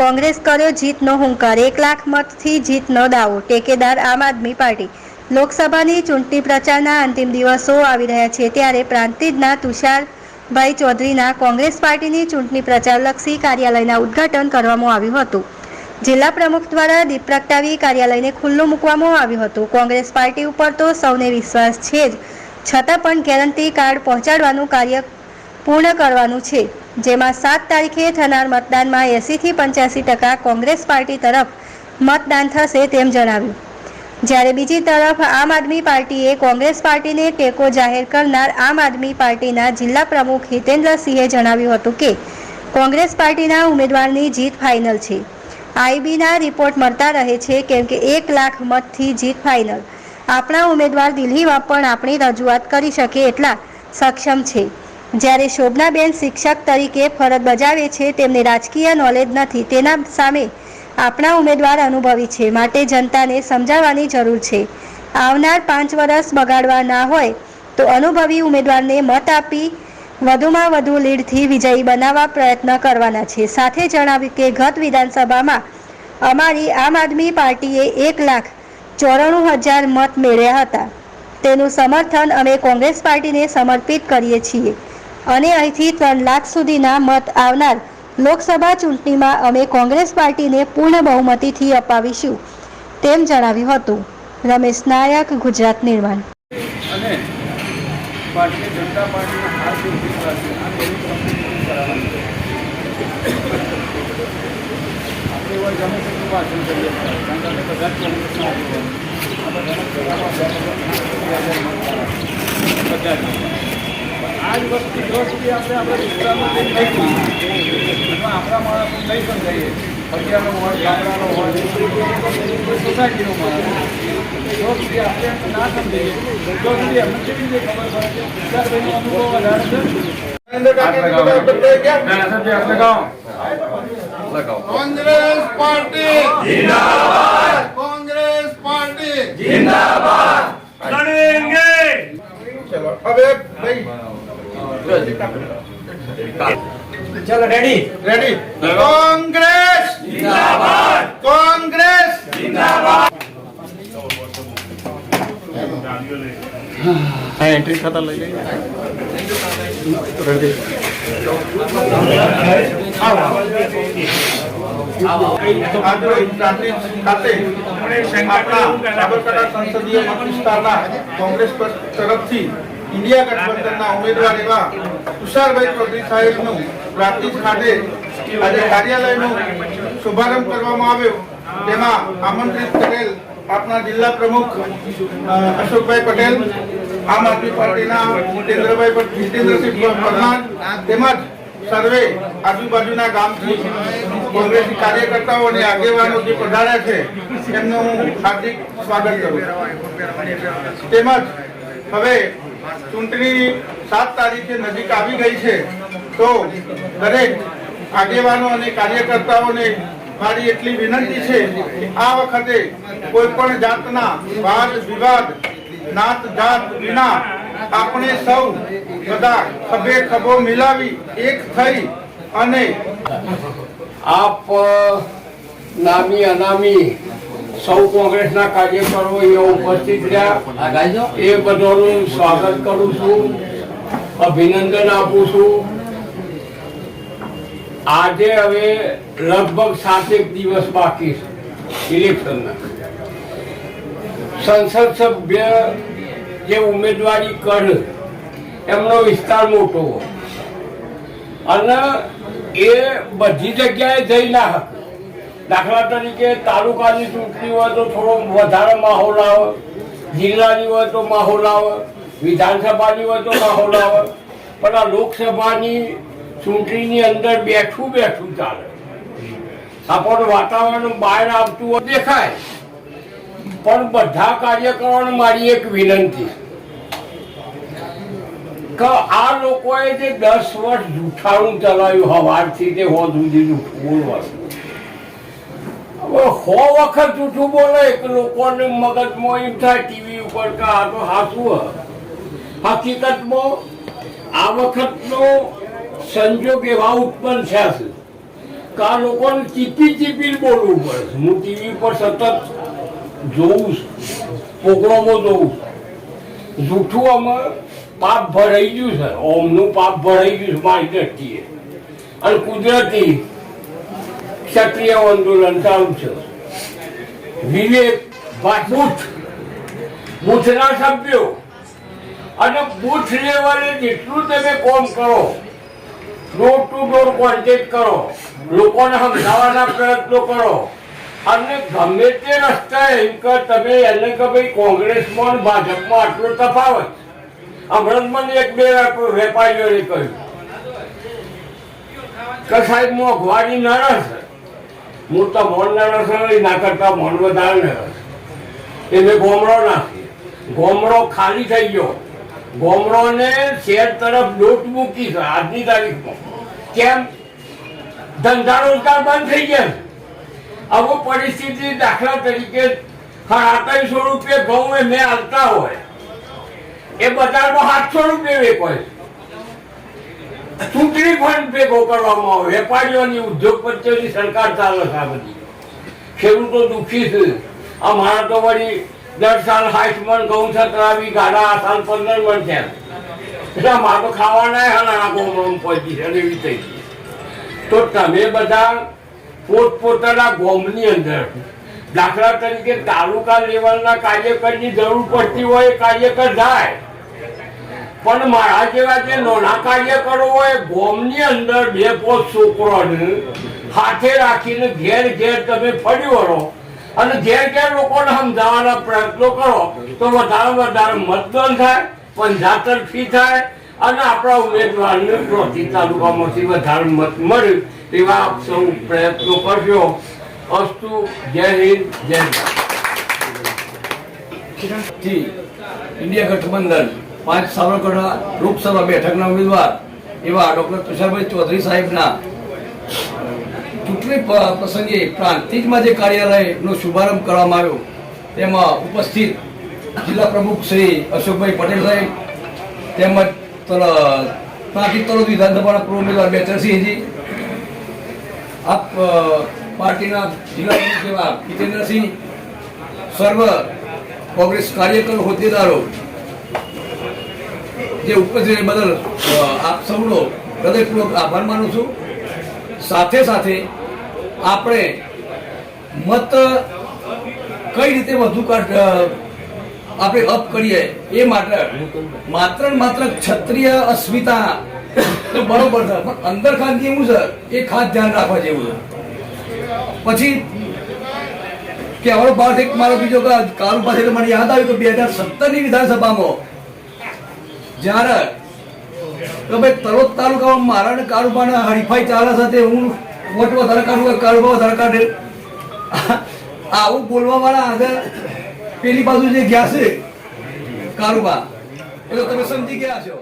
કોંગ્રેસ કર્યો જીતનો હુંકાર. એક લાખ મતથી જીતનો દાવો. ટેકેદાર આમ આદમી પાર્ટી. લોકસભાની ચૂંટણી પ્રચારના અંતિમ દિવસો આવી રહ્યા છે ત્યારે પ્રાંતિજના તુષારભાઈ ચૌધરીના કોંગ્રેસ પાર્ટીની ચૂંટણી પ્રચારલક્ષી કાર્યાલયના ઉદ્ઘાટન કરવામાં આવ્યું હતું. જિલ્લા પ્રમુખ દ્વારા દીપ પ્રગટાવી કાર્યાલયને ખુલ્લું મૂકવામાં આવ્યું હતું. કોંગ્રેસ પાર્ટી ઉપર તો સૌને વિશ્વાસ છે જ. છતાં પણ ગેરંટી કાર્ડ પહોંચાડવાનું કાર્ય પૂર્ણ કરવાનું છે. જેમાં સાત તારીખે થનાર મતદાનમાં એંસીથી પંચ્યાસી ટકા કોંગ્રેસ પાર્ટી તરફ મતદાન થશે તેમ જણાવ્યું. જ્યારે બીજી તરફ આમ આદમી પાર્ટીએ કોંગ્રેસ પાર્ટીને ટેકો જાહેર કરનાર આમ આદમી પાર્ટીના જિલ્લા પ્રમુખ હિતેન્દ્રસિંહે જણાવ્યું હતું કે, કોંગ્રેસ પાર્ટીના ઉમેદવારની જીત ફાઇનલ છે. આઈબીના રિપોર્ટ મળતા રહે છે કેમ કે એક લાખ મતથી જીત ફાઇનલ. આપણા ઉમેદવાર દિલ્હીમાં પણ આપણી રજૂઆત કરી શકે એટલા સક્ષમ છે. જ્યારે શોભનાબેન શિક્ષક તરીકે ફરજ બજાવે છે, તેમને રાજકીય નોલેજ નથી. તેના સામે આપણા ઉમેદવાર અનુભવી છે. માટે જનતાને સમજાવવાની જરૂર છે. આવનાર પાંચ વર્ષ બગાડવા ના હોય, તો અનુભવી ઉમેદવારને મત આપી વધુમાં વધુ લીડથી વિજયી બનાવવા પ્રયત્ન કરવાના છે. સાથે જણાવ્યું કે, ગત વિધાનસભામાં અમારી આમ આદમી પાર્ટીએ એક લાખ ચોરાણું હજાર મત મેળવ્યા હતા. તેનું સમર્થન અમે કોંગ્રેસ પાર્ટીને સમર્પિત કરીએ છીએ. અને અહીંથી ત્રણ લાખ સુધીના મત આવનાર. લોકસભા ચૂંટણીમાં અમે કોંગ્રેસ પાર્ટીને પૂર્ણ બહુમતીથી અપાવીશું, તેમ જણાવ્યું હતું. રમેશ નાયક, ગુજરાત નિર્માણ. અને જનતા પાર્ટીના હાથ જે છે, આ તેની કમ્પ્લીટ કરાવવાની આપણે એવા ગમે તેટલું ભાષણ કરીએ. કારણ કે આપણે બધા જ કોંગ્રેસના આગેવાનો આ બધાના કહેવામાં બે હજાર મત. બધા જ. આ દિવસની દ્રષ્ટિએ આપણે આપણે વિસ્તારમાં કંઈ નહીં એમાં આપણા માણસો નહીં પણ જઈએ અગિયારનો હોય ગામડાનો હોય સોસાયટીનો માણસ. જો ના સમજીએ. જો સુધી અમને કેવી રીતે કોંગ્રેસ પાર્ટી. કોંગ્રેસ પાર્ટી. હવે ચલો રેડી રેડી કોંગ્રેસ! જિંદાબાદ. કોંગ્રેસ! જિંદાબાદ. એન્ટ્રી ખાતા લઈ લઈએ. રેડી આપણા વિસ્તારના કોંગ્રેસ તરફથી ઇન્ડિયા ગઠબંધનના ઉમેદવાર એવા તુષારભાઈ ચૌધરી સાહેબનું પ્રાંતિજ ખાતે આજે કાર્યાલયનો શુભારંભ કરવામાં આવ્યો. તેમાં આમંત્રિત કરેલ આપણા જિલ્લા પ્રમુખ અશોકભાઈ પટેલ, આમ આદમી પાર્ટીના જીતેન્દ્રભાઈ જીતેન્દ્રસિંહ પરમાર, તેમજ સર્વે આજુબાજુના ગામથી કોંગ્રેસી કાર્યકર્તાઓ અને આગેવાનો જે પધાર્યા છે, એમનું હું હાર્દિક સ્વાગત કરું તેમજ હવે ચૂંટણી સાત તારીખે નજીક આવી ગઈ છે. તો દરેક આગેવાનો અને કાર્યકર્તાઓને મારી એટલી વિનંતી છે કે આ વખતે કોઈ પણ જાતના વાદ વિવાદ, નાત જાત વિના આપણે સૌ બધા ખભે ખભો મિલાવી એક થઈ અને આપ નામી અનામી સૌ કોંગ્રેસના કાર્યકરો અહીંયા ઉપસ્થિત રહ્યા. એ બધાનું સ્વાગત કરું છું, અભિનંદન આપું છું. આજે હવે લગભગ સાતેક દિવસ બાકી છે ઇલેક્શનના. સંસદ સભ્ય જે ઉમેદવારી કરે, એમનો વિસ્તાર મોટો અને એ બધી જગ્યાએ જઈ ના શકે. દાખલા તરીકે તાલુકાની ચૂંટણી હોય તો થોડો વધારે માહોલ આવે, જિલ્લાની હોય તો માહોલ આવે, વિધાનસભાની હોય તો માહોલ આવે, પણ આ લોકસભાની ચૂંટણીની અંદર બેઠું બેઠું ચાલે. આપણું વાતાવરણ બહાર આવતું દેખાય. પણ બધા કાર્યકરોને મારી એક વિનંતી કે આ લોકોએ જે દસ વર્ષ જૂઠાણું ચલાવ્યું, હવારથી તે હોદ સુધી જૂઠું બોલવાનું સો વખત જૂઠું બોલે કે લોકોને મગજમાં એમ થાય ટીવી ઉપર કે આ તો હાસું હકીકતમાં આ વખતનો સંજોગ એવા ઉત્પન્ન થયા છે કે આ લોકોને ચીપી ચીપી બોલવું પડે હું ટીવી પર સતત જોઉં છું પ્રોગ્રામો જોઉં છું. જૂઠું અમે પાપ ભરાઈ ગયું છે. ઓમનું પાપ ભરાઈ ગયું છે મારી દ્રષ્ટિએ. અને કુદરતી ક્ષત્રિય આંદોલન ચાલુ છે. વિવેક બુથ બુથના સભ્યો અને બુથ લેવલે જેટલું તમે કોમ કરો ડોર ટુ ડોર કોન્ટેક્ટ કરો, લોકોને સમજાવવાના પ્રયત્નો કરો, અને ગમે તે રસ્તા તમે એને કે ભાઈ, કોંગ્રેસમાં ભાજપમાં આટલો તફાવત. હમણાં મને એક બે વેપારીઓને કહ્યું કે સાહેબ, મોંઘવારી નરસ હું તો મોન નરસ હોય, ના કરતા મોન વધારે એને ગોમડો નાખી ગોમડો ખાલી થઈ ગયો. ગોમડોને શેર તરફ લોટ મૂકી છે આજની તારીખમાં. કેમ? ધંધા રોજગાર બંધ થઈ ગયા. આવું પરિસ્થિતિ દાખલા તરીકે સાતસો રૂપિયા ઘઉં એ મેં હાલતા હોય. એ બજારમાં સાતસો રૂપિયા વેપાય ચૂંટણી ફંડ ભેગો કરવામાં આવે. વેપારીઓની ઉદ્યોગપતિઓની સરકાર ચાલે છે આ બધી. ખેડૂતો દુઃખી છે. આ મારા તો વળી દર સાલ સાઠ મણ ઘઉં છતરાવી ગાડા આ સાલ પંદર મણ થયા એટલે મારે તો ખાવાના હલાણા ગોમડું પહોંચી છે એવી થઈ. તો તમે બધા પોતપોતાના ગોમની અંદર દાખલા તરીકે તાલુકા લેવલના કાર્યકરની જરૂર પડતી હોય કાર્યકર જાય પણ મારા જેવા જે નોના કાર્યકરો હોય, ગોમની અંદર બે પોત છોકરોને હાથે રાખીને ઘેર ઘેર તમે ફરી વળો અને ઘેર ઘેર લોકોને સમજાવવાના પ્રયત્નો કરો, તો વધારે વધારે મતદાન થાય પંચાતર ફી થાય, અને આપણા ઉમેદવારને પ્રોતી તાલુકામાંથી વધારે મત મળે, એવા સૌ પ્રયત્નો કરજો. અસ્તુ, જય હિન્દ, જય ભારત. થી ઇન્ડિયા ગઠબંધન. પાંચ સાબરકાંઠા લોકસભા બેઠકના ઉમેદવાર એવા ડોક્ટર તુષારભાઈ ચૌધરી સાહેબના. ચૂંટણી પ્રસંગે પ્રાંતિજમાં જે કાર્યાલયનો શુભારંભ કરવામાં આવ્યો, તેમાં ઉપસ્થિત જિલ્લા પ્રમુખ શ્રી અશોકભાઈ પટેલ સાહેબ, તેમજ પ્રાંતિજ તલોદ વિધાનસભાના પૂર્વ ઉમેદવાર બેચરસિંહજી, આપ પાર્ટીના જિલ્લા પ્રમુખ એવા જિતેન્દ્રસિંહ, સર્વ કોંગ્રેસ કાર્યકર, હોદ્દેદારો, જે ઉપસ્થિત બદલ આપ સૌનો હૃદયપૂર્વક આભાર માનું છું. સાથે સાથે આપણે મત કઈ રીતે વધુ આપણે અપ કરીએ એ માટે માત્ર માત્ર ક્ષત્રિય અસ્મિતા તો બરોબર છે, પણ અંદર ખાનગી એવું છે, એ ખાસ ધ્યાન રાખવા જેવું છે. પછી કે અમારો પાસ એક મારો બીજો કે કાળુ પાસે મને યાદ આવ્યું કે બે હજાર સત્તરની વિધાનસભામાં. જ્યારે તો ભાઈ તલોદ તાલુકામાં મારા ને કાળુબાને હરીફાઈ ચાલે સાથે હું વોટ વધારે કાઢું કાળુબા વધારે કાઢે. આવું બોલવા વાળા આગળ પેલી બાજુ જે ગયા છે, કારુબા. એ તો તમે સમજી ગયા છો.